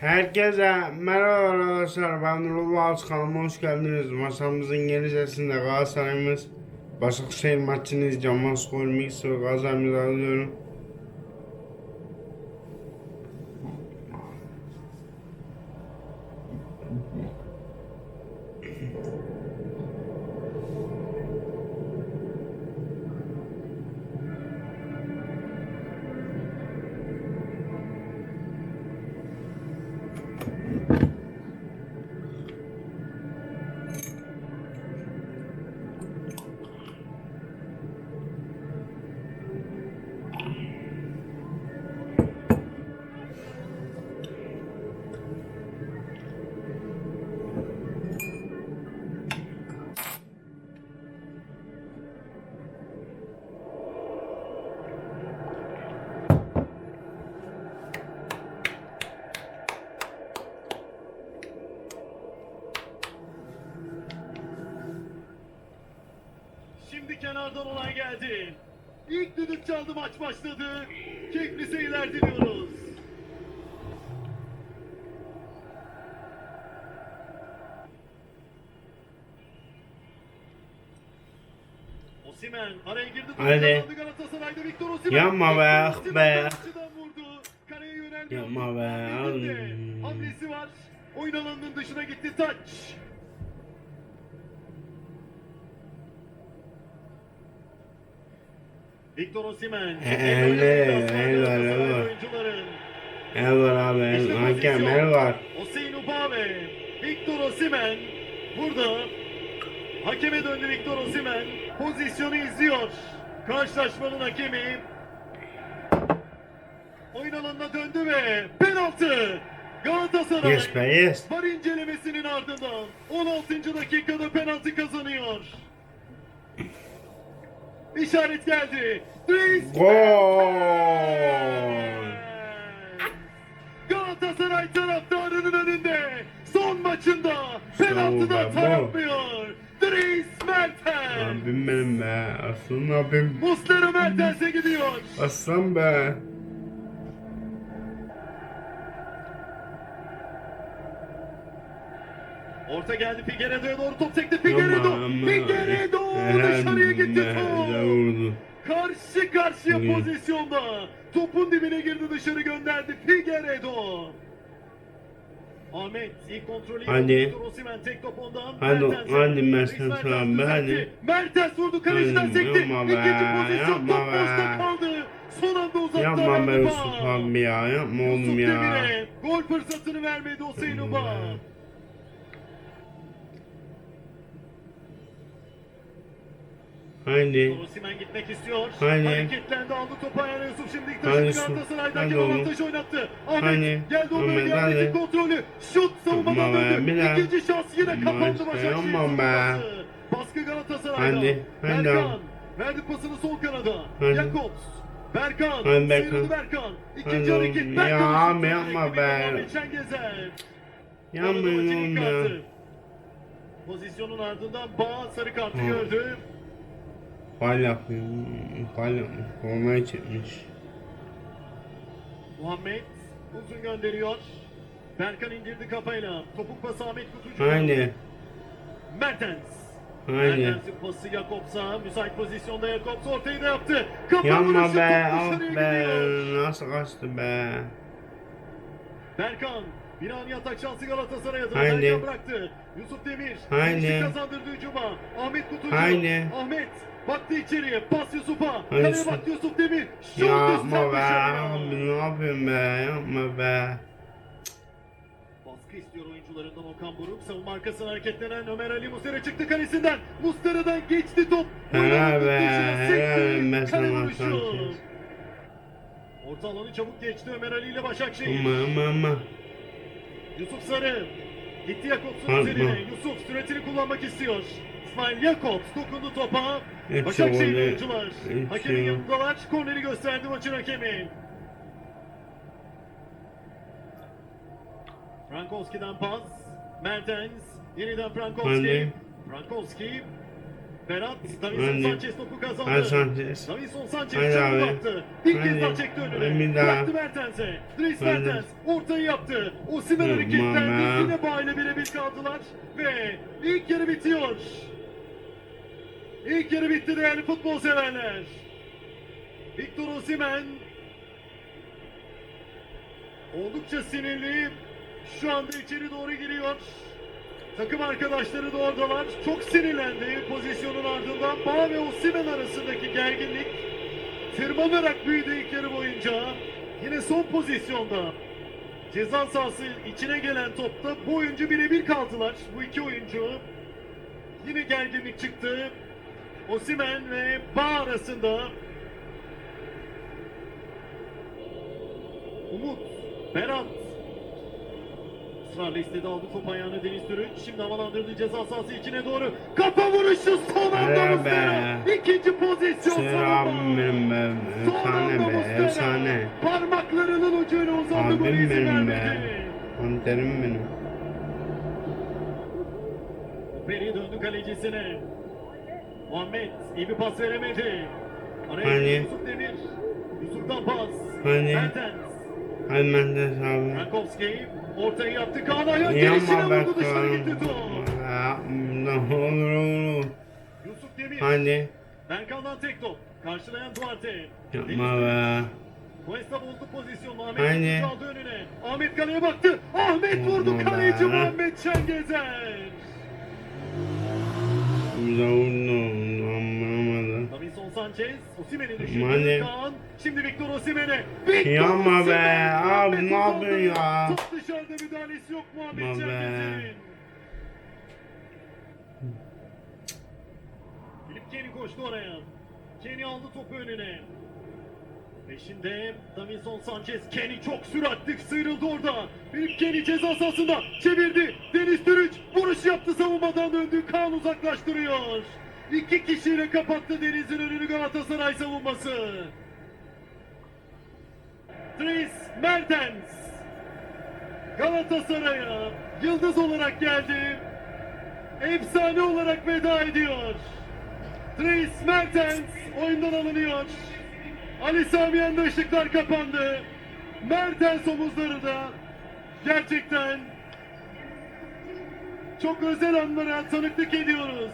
Herkese merhaba arkadaşlar ben Nurullah Ağaç kanalıma hoş geldiniz. Masamızın yeni sesinde Galatasaray'ımız Başakşehir maçını izleyeceğim. Mix ve Galatasaray'ımızı alıyorum. Şimdi kenardan olay geldi. İlk düdük çaldı maç başladı. Keyifli seyirler diliyoruz. Osimen araya girdi. Hadi. Galatasaray'da Victor Osimhen. Yapma be, ah be. Kaleye yöneldi. Yapma be. Hamlesi var. Oyun alanının dışına gitti taç. Victor Osimhen. E, var. Oyuncuların. El var abi İşte hakem pozisyon. el var. Hüseyin Ubave, Victor Osimhen burada hakeme döndü Victor Osimhen pozisyonu izliyor. Karşılaşmanın hakemi oyun alanına döndü ve penaltı Galatasaray Yes be yes. var incelemesinin ardından 16. dakikada penaltı kazanıyor. İşaret geldi. Dries Gol. Galatasaray taraftarının önünde son maçında penaltıda yapmıyor. Dries Mertens. Abim benim be. Aslan abim. Muslera Mertens'e gidiyor. Aslan be. Orta geldi Figueiredo'ya doğru top ama. Figueiredo Helal dışarıya gitti top. Karşı karşıya pozisyonda. Topun dibine girdi dışarı gönderdi Figueiredo. Ahmet ilk kontrolü Hadi. Victor Osimhen tek top ondan. Hadi, Mertens'e. hadi Mertens Mertens abi, hadi. Mertens vurdu kalecinden Hadi, sekti. İkinci pozisyon top boşta kaldı. Son anda uzattı. Yapma be. Yusuf abi ya. Yapma oğlum Yusuf ya. Demir'e gol fırsatını vermedi Hüseyin Uba. Haydi. Osimhen gitmek istiyor. Hadi. Hareketlendi aldı topu ayağına Yusuf şimdi ilk Hadi taşını Yusuf. Galatasaray'dan Hadi kim oğlum. avantaj oynattı. Ahmet Hadi. geldi oraya Ahmet, geldi hadi. kontrolü. Şut savunmadan döndü. İkinci şans yine kapandı Başakşehir. Baskı Galatasaray'dan. Hadi, hadi. Berkan verdi pasını sol kanada. Jakobs. Berkan. Hadi Berkan. Sıyrıldı Berkan. İkinci hareket. Berkan. Ya abi, yapma be. İlk ya. Pozisyonun ardından Bağ sarı kartı gördü. Fal yapıyor. Fal yapmış. Formayı çekmiş. Muhammed uzun gönderiyor. Berkan indirdi kafayla. Topuk pası Ahmet Kutucu. Haydi. Mertens. Haydi. Mertens'in pası Jakobs'a. Müsait pozisyonda Jakobs ortayı da yaptı. Kafa vuruşu, be. Ah be. gidiyor. Nasıl kaçtı be. Berkan. Bir ani atak şansı Galatasaray'a. Haydi. Berkan bıraktı. Yusuf Demir. Gençlik kazandırdı hücuma. Ahmet Kutucu. Haydi. Ahmet. Baktı içeriye. Pas Yusuf'a. Kaleye baktı Yusuf Demir. Şut Yapma be. ne yapıyorsun be. Yapma be. Baskı istiyor oyuncularından Okan Buruk. Savunma arkasına hareketlenen Ömer Ali Muslera çıktı kalesinden. Muslera'dan geçti top. Helal be, helal be Kale vuruşu. Orta alanı çabuk geçti Ömer Ali ile Başakşehir. Ama ama ama. Yusuf Sarı. Gitti Jakobs'un üzerine. Yusuf süretini kullanmak istiyor. İsmail Jakobs dokundu topa. Başakşehir oyuncular. Hakemin yanındalar. Korneri gösterdi maçın hakemi. Frankowski'den pas. Mertens. Yeniden Frankowski. Frankowski. Berat. Davinson Sanchez topu kazandı. Hadi Sanchez. Davinson Sanchez çabuk attı. Bir kez daha çekti önüne. daha. Bıraktı Mertens'e. Dries. Mertens ortayı yaptı. Osimhen hareketlendi. Yine bağıyla birebir kaldılar. Ve ilk yarı bitiyor. İlk yarı bitti değerli futbol severler. Victor Osimhen oldukça sinirli. Şu anda içeri doğru giriyor. Takım arkadaşları da oradalar. Çok sinirlendi pozisyonun ardından. Bağ ve Osimhen arasındaki gerginlik tırmanarak büyüdü ilk yarı boyunca. Yine son pozisyonda. Ceza sahası içine gelen topta bu oyuncu birebir kaldılar. Bu iki oyuncu. Yine gerginlik çıktı. Osimhen ve Bağ arasında. Umut, Berat. Israrla istedi aldı top ayağını Deniz Türüç. Şimdi havalandırdı ceza sahası içine doğru. Kafa vuruşu son anda Muslera. İkinci pozisyon son Selam anda. benim be. Son anda. Muslera. Parmaklarının ucuyla uzandı golü izin vermedi. Panterim benim. Beri döndü kalecisine. Muhammed iyi bir pas veremedi. Araya Hani? Yusuf Demir. Yusuf'tan pas. Hani? Mertens. Hadi Mendes abi. Frankowski ortayı yaptı. Kaan ayağı be vurdu dışarı gitti top. Ya, ne olur olur. Yusuf Demir. Hadi. Berkan'dan tek top. Karşılayan Duarte. Yapma be. Cuesta buldu pozisyonu. Ahmet Haydi. aldı önüne. Ahmet kaleye baktı. Ahmet vurdu kaleci. Muhammed Şengezer. Güzel vurdu. Sanchez, Osimhen'i Hadi. düşürdü Kaan. Şimdi Victor Osimhen'e. Yapma be. Abi ne yapıyorsun ya? Top dışarıda müdahalesi yok Muhammed. Şengezer'in. Filip Kenny koştu oraya. Kenny aldı topu önüne. Peşinde Davinson Sanchez. Kenny çok süratli sıyrıldı orada. Filip Kenny ceza sahasında çevirdi. Deniz Türüç vuruş yaptı savunmadan döndü. Kaan uzaklaştırıyor. İki kişiyle kapattı Deniz'in önünü Galatasaray savunması. Dries Mertens Galatasaray'a yıldız olarak geldi. Efsane olarak veda ediyor. Dries Mertens oyundan alınıyor. Ali Sami Yen'de ışıklar kapandı. Mertens omuzlarında gerçekten çok özel anlara tanıklık ediyoruz.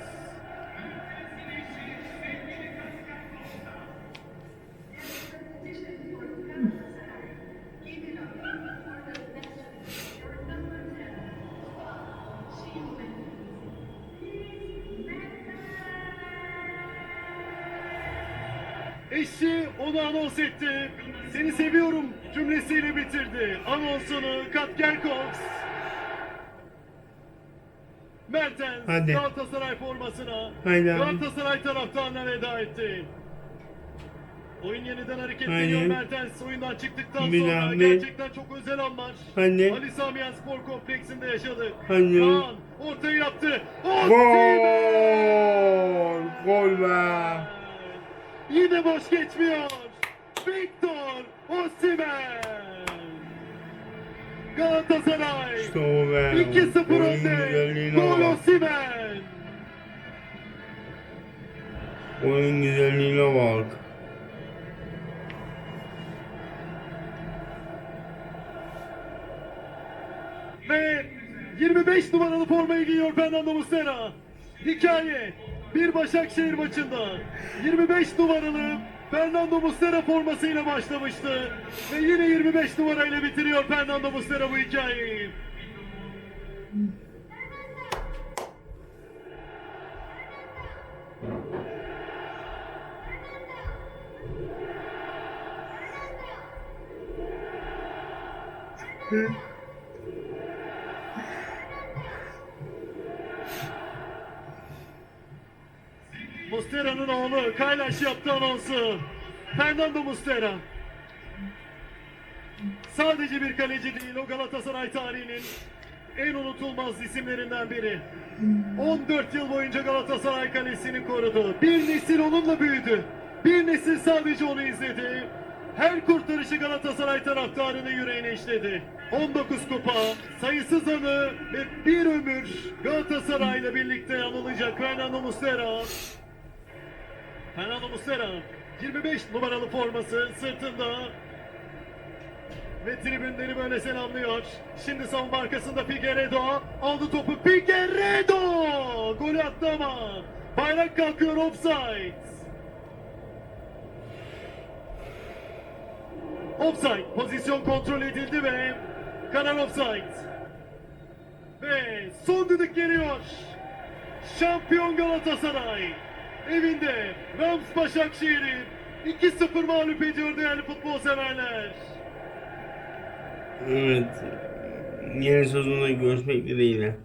Onu anons etti. Seni seviyorum cümlesiyle bitirdi. Anonsunu Katker Cox. Mertens Hadi. Galatasaray formasına Haydi abi. Galatasaray taraftarına veda etti. Oyun yeniden hareketleniyor. Mertens oyundan çıktıktan Bir sonra bir. gerçekten çok özel anlar. Hadi. Ali Samiyen Spor Kompleksinde yaşadık. Hadi. Kaan ortayı yaptı. Gol. Gol be. Yine boş geçmiyor. Victor Osimhen. Galatasaray İşte o be. 2-0 Golün önde. Gol. Osimhen. Oyun güzelliğine bak. Ve 25 numaralı formayı giyiyor Fernando Muslera. Hikaye bir Başakşehir maçında 25 numaralı Fernando Muslera formasıyla başlamıştı. Ve yine 25 numarayla bitiriyor Fernando Muslera bu hikayeyi. Mustera'nın oğlu Kaylaş yaptı anonsu. Fernando Mustera. Sadece bir kaleci değil, o Galatasaray tarihinin en unutulmaz isimlerinden biri. 14 yıl boyunca Galatasaray kalesini korudu. Bir nesil onunla büyüdü. Bir nesil sadece onu izledi. Her kurtarışı Galatasaray taraftarını yüreğine işledi. 19 kupa, sayısız anı ve bir ömür Galatasaray'la birlikte anılacak Fernando Muslera. Fernando Muslera 25 numaralı forması sırtında ve tribünleri böyle selamlıyor. Şimdi savunma arkasında Figueredo aldı topu Figueredo golü attı ama bayrak kalkıyor offside. Offside pozisyon kontrol edildi ve karar offside. Ve son düdük geliyor. Şampiyon Galatasaray evinde Rams Başakşehir'i 2-0 mağlup ediyor değerli futbol severler. Evet. Yeni sezonda görüşmek dileğiyle.